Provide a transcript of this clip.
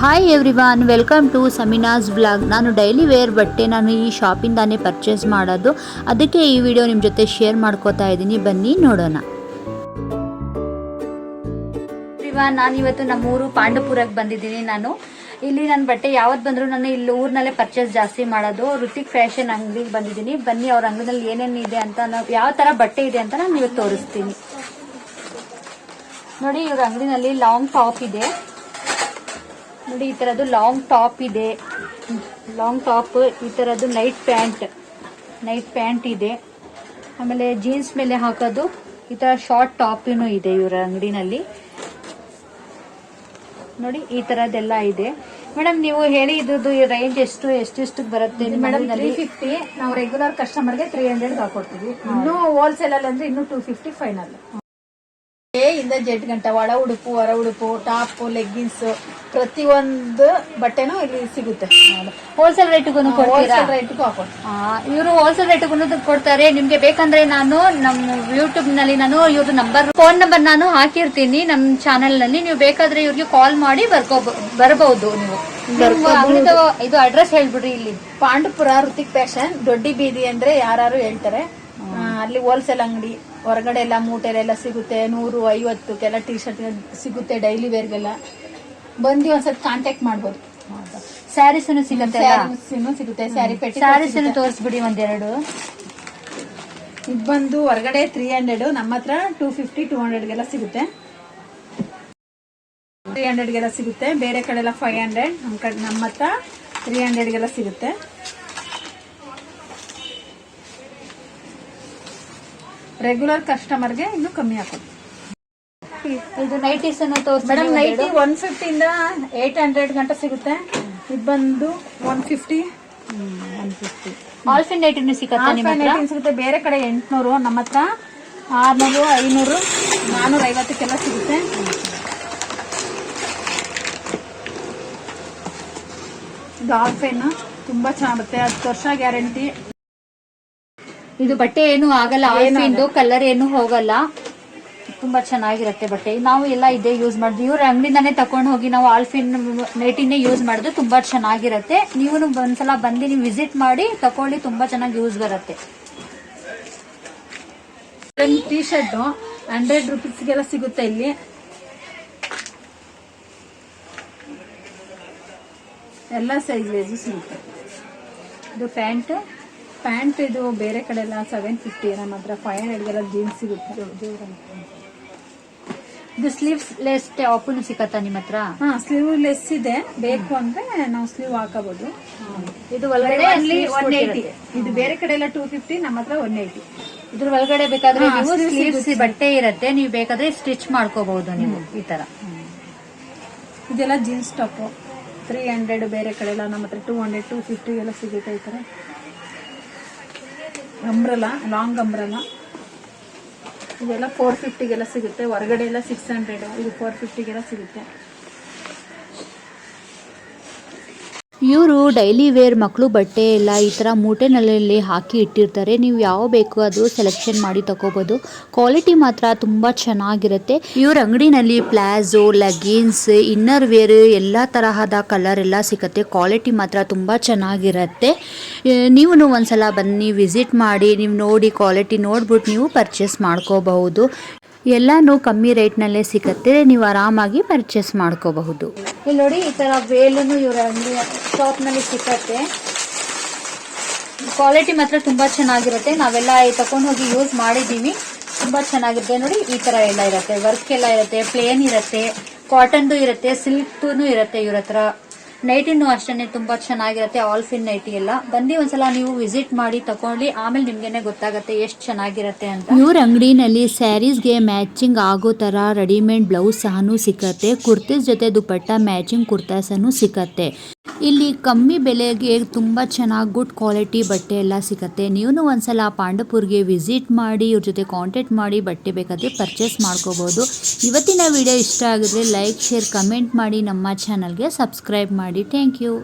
Hi everyone welcome to Samina's blog ನಾನು daily wear ಬಟ್ಟೆ ನಾನು ಈ ಶಾಪಿಂದಾನೇ ಪರ್ಚೇಸ್ ಮಾಡೋದು. ಅದಕ್ಕೆ ಈ ವಿಡಿಯೋ ನಿಮ್ಮ ಜೊತೆ ಶೇರ್ ಮಾಡ್ಕೋತಾ ಇದ್ದೀನಿ. ಬನ್ನಿ ನೋಡೋಣ. ನಾನು ಇವತ್ತು ನಮ್ಮೂರು ಪಾಂಡಪುರಕ್ಕೆ ಬಂದಿದ್ದೀನಿ ನಾನು. ಇಲ್ಲಿ ನನ್ನ ಬಟ್ಟೆ ಯಾವತ್ತು ಬಂದರೂ ನಾನು ಇಲ್ಲಿ ಊರಿನಲ್ಲೇ ಪರ್ಚೇಸ್ ಜಾಸ್ತಿ ಮಾಡೋದು. ಋತಿಕ್ ಫ್ಯಾಷನ್ ಅಂಗಡಿಗೆ ಬಂದಿದ್ದೀನಿ. ಬನ್ನಿ ಅವ್ರ ಅಂಗಡಿನಲ್ಲಿ ಏನೇನು ಇದೆ ಅಂತ ನಾವು ಯಾವ ಥರ ಬಟ್ಟೆ ಇದೆ ಅಂತ ನಾನು ಇವತ್ತು ತೋರಿಸ್ತೀನಿ. ನೋಡಿ ಇವ್ರ ಅಂಗಡಿನಲ್ಲಿ ಲಾಂಗ್ ಟಾಪ್ ಇದೆ. ನೋಡಿ ಈ ಥರದ್ದು ಲಾಂಗ್ ಟಾಪ್ ಇದೆ. ಲಾಂಗ್ ಟಾಪ್ ಈ ಥರದ್ದು ನೈಟ್ ಪ್ಯಾಂಟ್ ನೈಟ್ ಪ್ಯಾಂಟ್ ಇದೆ. ಆಮೇಲೆ ಜೀನ್ಸ್ ಮೇಲೆ ಹಾಕೋದು ಈ ಥರ ಶಾರ್ಟ್ ಟಾಪಿನೂ ಇದೆ ಇವರ ಅಂಗಡಿನಲ್ಲಿ. ನೋಡಿ ಈ ಥರದ್ದೆಲ್ಲ ಇದೆ. ಮೇಡಮ್ ನೀವು ಹೇಳಿ ಇದ್ರದ್ದು ರೇಂಜ್ ಎಷ್ಟು ಎಷ್ಟೆಷ್ಟು ಬರುತ್ತೆ ಮೇಡಮ್ ತ್ರೀ ಫಿಫ್ಟಿ ನಾವು ರೆಗ್ಯುಲರ್ ಕಸ್ಟಮರ್ಗೆ ತ್ರೀ ಹಂಡ್ರೆಡ್ ಹಾಕೊಡ್ತೀವಿ. ಇನ್ನು ಹೋಲ್ಸೇಲ್ ಅಲ್ಲಿ ಅಂದ್ರೆ ಇನ್ನು ಟೂ ಫಿಫ್ಟಿ ಫೈನಲ್ ಎ ಇಂದ ಜೆಡ್ ಗಂಟ ಒಳ ಉಡುಪು ಹೊರ ಉಡುಪು ಟಾಪ್ ಲೆಗ್ಗಿನ್ಸ್ ಪ್ರತಿಯೊಂದು ಬಟ್ಟೆನೂ ಇಲ್ಲಿ ಸಿಗುತ್ತೆ. ಹೋಲ್ಸೇಲ್ ರೇಟ್ಗೂ ಹೋಲ್ಸೇಲ್ ರೇಟ್ಗೂ ಹಾಕೊಂಡು ಇವರು ಹೋಲ್ಸೇಲ್ ರೇಟ್ಗೂ ಕೊಡ್ತಾರೆ. ನಿಮ್ಗೆ ಬೇಕಂದ್ರೆ ನಾನು ನಮ್ಮ ಯೂಟ್ಯೂಬ್ನಲ್ಲಿ ನಾನು ಇವ್ರ ನಂಬರ್ ಫೋನ್ ನಂಬರ್ ನಾನು ಹಾಕಿರ್ತೀನಿ. ನಮ್ಮ ಚಾನೆಲ್ನಲ್ಲಿ ನೀವು ಬೇಕಾದ್ರೆ ಇವ್ರಿಗೆ ಕಾಲ್ ಮಾಡಿ ಬರ್ಕೋ ಬರಬಹುದು ನೀವು. ಇದು ಅಡ್ರೆಸ್ ಹೇಳ್ಬಿಡ್ರಿ ಇಲ್ಲಿ. ಪಾಂಡುಪುರ ಋತಿಕ್ ಫ್ಯಾಷನ್ ದೊಡ್ಡಿ ಬೀದಿ ಅಂದ್ರೆ ಯಾರು ಹೇಳ್ತಾರೆ? ಅಲ್ಲಿ ಹೋಲ್ಸೇಲ್ ಅಂಗಡಿ ಹೊರಗಡೆ ಎಲ್ಲ ಮೂಟೆಲೆಲ್ಲ ಸಿಗುತ್ತೆ ನೂರು ಐವತ್ತು ಕೆಲ ಟಿ ಶರ್ಟ್ ಸಿಗುತ್ತೆ ಡೈಲಿ ವೇರ್ಗೆಲ್ಲ ಬಂದು ಒಂದ್ಸತಿ ಕಾಂಟ್ಯಾಕ್ಟ್ ಮಾಡ್ಬೋದು. ಸ್ಯಾರೀಸ್ ಸಿಗುತ್ತೆ ಸಿಗುತ್ತೆ ಸ್ಯಾರಿ ಪೆಟ್ಟಿ ಸ್ಯಾರೀಸ್ ತೋರಿಸ್ಬಿಡಿ ಒಂದೆರಡು. ಇದು ಬಂದು ಹೊರಗಡೆ ತ್ರೀ ಹಂಡ್ರೆಡ್ ನಮ್ಮ ಹತ್ರ ಟೂ ಫಿಫ್ಟಿ ಟೂ ಹಂಡ್ರೆಡ್ಗೆಲ್ಲ ಸಿಗುತ್ತೆ. ತ್ರೀ ಹಂಡ್ರೆಡ್ಗೆಲ್ಲ ಸಿಗುತ್ತೆ ಬೇರೆ ಕಡೆ ಎಲ್ಲ ಫೈವ್ ಹಂಡ್ರೆಡ್ ನಮ್ಮ ಕಡೆ ನಮ್ಮ ಹತ್ರ ತ್ರೀ ಹಂಡ್ರೆಡ್ಗೆಲ್ಲ ಸಿಗುತ್ತೆ. ರೆಗ್ಯುಲರ್ ಕಸ್ಟಮರ್ಗೆ ಇನ್ನು ಕಮ್ಮಿ ಹಾಕೋದು ಇದು ನೈಟೀಸ್ ತೋರಿಸಿ ಮೇಡಮ್ ನೈಟಿ ಒನ್ ಫಿಫ್ಟಿಯಿಂದ ಏಟ್ ಹಂಡ್ರೆಡ್ ಗಂಟ ಸಿಗುತ್ತೆ. ಇದು ಬಂದು ಒನ್ ಫಿಫ್ಟಿ ಒನ್ ಫಿಫ್ಟಿ ಆಲ್ಫಿನ್ ನೈಟಿನೂ ಸಿಗುತ್ತೆ ನಿಮ್ಮ ಹತ್ರ? ಸಿಗುತ್ತೆ. ಬೇರೆ ಕಡೆ ಎಂಟ್ನೂರು ನಮ್ಮ ಹತ್ರ. ಆರ್ನೂರು ಐನೂರು ನಾನೂರ ಐವತ್ತಕ್ಕೆಲ್ಲ ಸಿಗುತ್ತೆ. ಇದು ಆಲ್ಫೈನ್ ತುಂಬಾ ಚೆನ್ನಾಗುತ್ತೆ. ಹತ್ತು ವರ್ಷ ಗ್ಯಾರಂಟಿ. ಇದು ಬಟ್ಟೆ ಏನು ಆಗಲ್ಲ ಆಲ್ಫಿಂದು ಕಲರ್ ಏನು ಹೋಗಲ್ಲ. ತುಂಬಾ ಚೆನ್ನಾಗಿರುತ್ತೆ ಬಟ್ಟೆ. ನಾವು ಎಲ್ಲ ಇದೇ ಯೂಸ್ ಮಾಡಿದ್ವಿ ಇವ್ರ ಅಂಗಡಿಂದಾನೇ ತಕೊಂಡು ಹೋಗಿ ನಾವು ಆಲ್ಫಿನ್ ನೈಟಿನೇ ಯೂಸ್ ಮಾಡಿದ್ರೆ ತುಂಬಾ ಚೆನ್ನಾಗಿರುತ್ತೆ. ನೀವು ಒಂದ್ಸಲ ಬಂದು ನೀವು ವಿಸಿಟ್ ಮಾಡಿ ತಕೊಳ್ಳಿ ತುಂಬಾ ಚೆನ್ನಾಗಿ ಯೂಸ್ ಬರುತ್ತೆ. ಟೀ ಶರ್ಟ್ ಹಂಡ್ರೆಡ್ ರುಪೀಸ್ಗೆಲ್ಲ ಸಿಗುತ್ತೆ ಇಲ್ಲಿ. ಎಲ್ಲ ಸೈಜ್ ಸಿಗುತ್ತೆ. ಇದು ಪ್ಯಾಂಟ್ ಪ್ಯಾಂಟ್ ಇದು ಬೇರೆ ಕಡೆ ಎಲ್ಲ ಸೆವೆನ್ ಫಿಫ್ಟಿ ನಮ್ಮ ಹತ್ರ ಫೈವ್ ಹಂಡ್ರೆಡ್ಗೆಲ್ಲ ಜೀನ್ಸ್ ಸಿಗುತ್ತೆ. ಇದು ಸ್ಲೀವ್ಸ್ ಲೆಸ್ ಟಾಪನು ಸಿಕ್ಕತ್ತಾ ನಿಮ್ಮ ಹತ್ರ? ಹಾ ಸ್ಲೀವ್ ಲೆಸ್ ಇದೆ. ಬೇಕು ಅಂದ್ರೆ ನಾವು ಸ್ಲೀವ್ ಹಾಕಬಹುದು ಇದು ಒಳಗಡೆ ಒನ್ ಏಯ್ಟಿ ಇದು ಬೇರೆ ಕಡೆ ಎಲ್ಲ ಟೂ ಫಿಫ್ಟಿ ನಮ್ಮ ಹತ್ರ ಒನ್ ಏಯ್ಟಿ ಇದ್ರ ಒಳಗಡೆ ಬೇಕಾದ್ರೆ ಸ್ಲೀವ್ಸ್ ಬಟ್ಟೆ ಇರುತ್ತೆ. ನೀವು ಬೇಕಾದ್ರೆ ಸ್ಟಿಚ್ ಮಾಡ್ಕೋಬಹುದು ನೀವು ಈ ತರ. ಇದೆಲ್ಲ ಜೀನ್ಸ್ ಟಾಪ್ ತ್ರೀ ಹಂಡ್ರೆಡ್ ಬೇರೆ ಕಡೆ ಎಲ್ಲ ನಮ್ಮ ಹತ್ರ ಟೂ ಹಂಡ್ರೆಡ್ ಟೂ ಫಿಫ್ಟಿ ಎಲ್ಲ ಸಿಗುತ್ತೆ ಈ ಥರ ಅಂಬ್ರಲ್ಲ ಲಾಂಗ್ ಅಂಬ್ರಲ್ಲ ಇದೆಲ್ಲ ಫೋರ್ ಫಿಫ್ಟಿಗೆಲ್ಲ ಸಿಗುತ್ತೆ. ಹೊರಗಡೆ ಎಲ್ಲ ಸಿಕ್ಸ್ ಹಂಡ್ರೆಡ್ ಇದು ಫೋರ್ ಫಿಫ್ಟಿಗೆಲ್ಲ ಸಿಗುತ್ತೆ. ಇವರು ಡೈಲಿ ವೇರ್ ಮಕ್ಕಳು ಬಟ್ಟೆ ಎಲ್ಲ ಈ ಥರ ಮೂಟೆನಲ್ಲಿ ಹಾಕಿ ಇಟ್ಟಿರ್ತಾರೆ. ನೀವು ಯಾವ ಬೇಕು ಅದು ಸೆಲೆಕ್ಷನ್ ಮಾಡಿ ತಗೋಬೋದು ಕ್ವಾಲಿಟಿ ಮಾತ್ರ ತುಂಬ ಚೆನ್ನಾಗಿರುತ್ತೆ. ಇವ್ರ ಅಂಗಡಿನಲ್ಲಿ ಪ್ಲಾಜೋ ಲೆಗಿನ್ಸ್ ಇನ್ನರ್ ವೇರ್ ಎಲ್ಲ ತರಹದ ಕಲರ್ ಎಲ್ಲ ಸಿಗುತ್ತೆ. ಕ್ವಾಲಿಟಿ ಮಾತ್ರ ತುಂಬ ಚೆನ್ನಾಗಿರುತ್ತೆ. ನೀವು ಒಂದ್ಸಲ ಬನ್ನಿ ವಿಸಿಟ್ ಮಾಡಿ, ನೀವು ನೋಡಿ ಕ್ವಾಲಿಟಿ ನೋಡ್ಬಿಟ್ಟು ನೀವು ಪರ್ಚೇಸ್ ಮಾಡ್ಕೋಬಹುದು. ಎಲ್ಲಾನು ಕಮ್ಮಿ ರೇಟ್ನಲ್ಲೇ ಸಿಗುತ್ತೆ, ನೀವು ಆರಾಮಾಗಿ ಪರ್ಚೇಸ್ ಮಾಡ್ಕೋಬಹುದು. ಇಲ್ಲಿ ನೋಡಿ, ಈ ತರ ವೇಲನ್ನು ಇವರ ಅಂಗಡಿ ಶಾಪ್ನಲ್ಲಿ ಸಿಕ್ಕತ್ತೆ ಕ್ವಾಲಿಟಿ ಮಾತ್ರ ತುಂಬಾ ಚೆನ್ನಾಗಿರುತ್ತೆ. ನಾವೆಲ್ಲ ತಗೊಂಡು ಹೋಗಿ ಯೂಸ್ ಮಾಡಿದ್ದೀವಿ. ತುಂಬಾ ಚೆನ್ನಾಗಿರುತ್ತೆ. ನೋಡಿ, ಈ ತರ ಎಲ್ಲ ಇರುತ್ತೆ. ವರ್ಕ್ ಎಲ್ಲ ಇರುತ್ತೆ ಪ್ಲೇನ್ ಇರುತ್ತೆ ಕಾಟನ್ದು ಇರುತ್ತೆ ಸಿಲ್ಕ್ದು ಇರುತ್ತೆ ಇವ್ರ ಹತ್ರ. ನೈಟಿನೂ ಅಷ್ಟೇ ತುಂಬಾ ಚೆನ್ನಾಗಿರುತ್ತೆ ಆಲ್ ಫಿನ್ ನೈಟಿ ಎಲ್ಲ. ಬಂದು ಒಂದ್ಸಲ ನೀವು ವಿಸಿಟ್ ಮಾಡಿ ತಕೊಳ್ಳಿ, ಆಮೇಲೆ ನಿಮ್ಗೆನೆ ಗೊತ್ತಾಗುತ್ತೆ ಎಷ್ಟು ಚೆನ್ನಾಗಿರುತ್ತೆ ಅಂತ. ಇವ್ರ ಅಂಗಡಿನಲ್ಲಿ ಸ್ಯಾರೀಸ್ಗೆ ಮ್ಯಾಚಿಂಗ್ ಆಗೋ ತರ ರೆಡಿಮೇಡ್ ಬ್ಲೌಸ್ ಸಹನು ಸಿಕ್ಕತ್ತೆ ಕುರ್ತೀಸ್ ಜೊತೆ ದುಪಟ್ಟ ಮ್ಯಾಚಿಂಗ್ ಕುರ್ತಾಸನು ಸಿಕ್ಕತ್ತೆ ಇಲ್ಲಿ ಕಮ್ಮಿ ಬೆಲೆಗೆ ತುಂಬ ಚೆನ್ನಾಗಿ ಗುಡ್ ಕ್ವಾಲಿಟಿ ಬಟ್ಟೆ ಎಲ್ಲ ಸಿಗುತ್ತೆ. ನೀವು ಒಂದ್ಸಲ ಪಾಂಡಪುರ್ಗೆ ವಿಸಿಟ್ ಮಾಡಿ, ಇವ್ರ ಜೊತೆ ಕಾಂಟ್ಯಾಕ್ಟ್ ಮಾಡಿ, ಬಟ್ಟೆ ಬೇಕಾದರೆ ಪರ್ಚೇಸ್ ಮಾಡ್ಕೋಬೋದು. ಇವತ್ತಿನ ವಿಡಿಯೋ ಇಷ್ಟ ಆಗಿದ್ರೆ ಲೈಕ್ ಶೇರ್ ಕಮೆಂಟ್ ಮಾಡಿ ನಮ್ಮ ಚಾನಲ್ಗೆ ಸಬ್ಸ್ಕ್ರೈಬ್ ಮಾಡಿ. Thank you